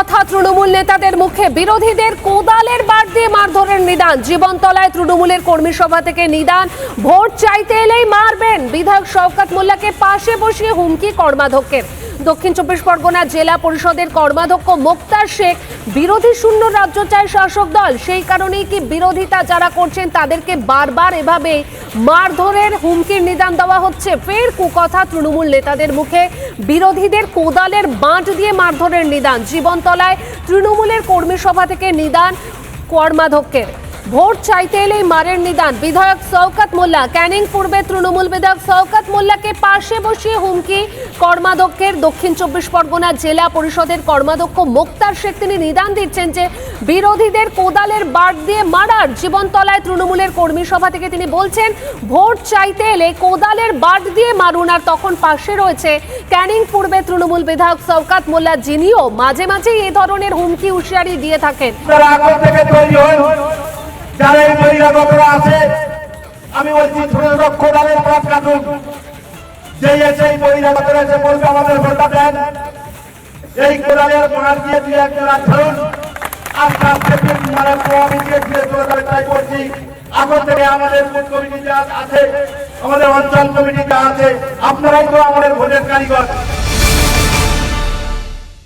কুকথা তৃণমূল নেতাদের মুখে বিরোধীদের কোদালের বার দিয়ে মারধরের নিদান। জীবনতলায় তৃণমূলের কর্মী সভা থেকে নিদান। ভোট চাইতে এলেই মারবেন। বিধায়ক শওকত মোল্লাকে পাশে বসিয়ে হুমকি কর্মাধ্যক্ষের। দক্ষিণ চব্বিশ পরগনা জেলা পরিষদের কর্মাধ্যক্ষ মোক্তার শেখ বিরোধী শূন্য রাজ্য চায় শাসক দল। সেই কারণেই কি বিরোধিতা যারা করছেন তাদেরকে বারবার এভাবে মারধরের হুমকির নিদান দেওয়া হচ্ছে? ফের কুকথা তৃণমূল নেতাদের মুখে। বিরোধীদের কোদালের বাঁট দিয়ে মারধরের নিদান। জীবনতলায় তৃণমূলের কর্মী সভা থেকে নিদান কর্মাধ্যক্ষের। ভোট চাইতে এলেই মারের নিদান। বিধায়ক শওকত মোল্লা, ক্যানিং পূর্বে তৃণমূল বিধায়ক শওকত মোল্লাকে পাশে বসিয়ে হুমকি। কর্মাধ্যক্ষের দক্ষিণ চব্বিশ পরগনা জেলা পরিষদের কর্মাধ্যক্ষ মোক্তার শেখ তিনি নিদান দিচ্ছেন যে, বিরোধীদের কোদালের বাট দিয়ে মারার জীবনতলায় তৃণমূলের কর্মী সভা থেকে তিনি বলছেন, ভোট চাইতে এলে কোদালের বাট দিয়ে মারুন আর তখন পাশে রয়েছে ক্যানিং পূর্বে তৃণমূল বিধায়ক শওকত মোল্লা, যিনিও মাঝে মাঝে এই ধরনের হুমকি হুঁশিয়ারি দিয়ে থাকেন। বহিরাগতরা আছে। আমি বলছি ছোট কোদালের পাত কাটুন যে এসে এই বহিরাগতরা এসে বলবে, আমাদের ভোটটা দেন। এই কোদালের মার দিয়ে দিয়ে একজন ধরুন। আস্তে আস্তে মানে প্রভাবী দিয়ে দিয়ে চলে যাবে, তাই এখন থেকে আমাদের বুথ কমিটি যা আছে, আমাদের অঞ্চল কমিটি যা আছে। আপনারাই তো আমাদের ভোটের কারিগর।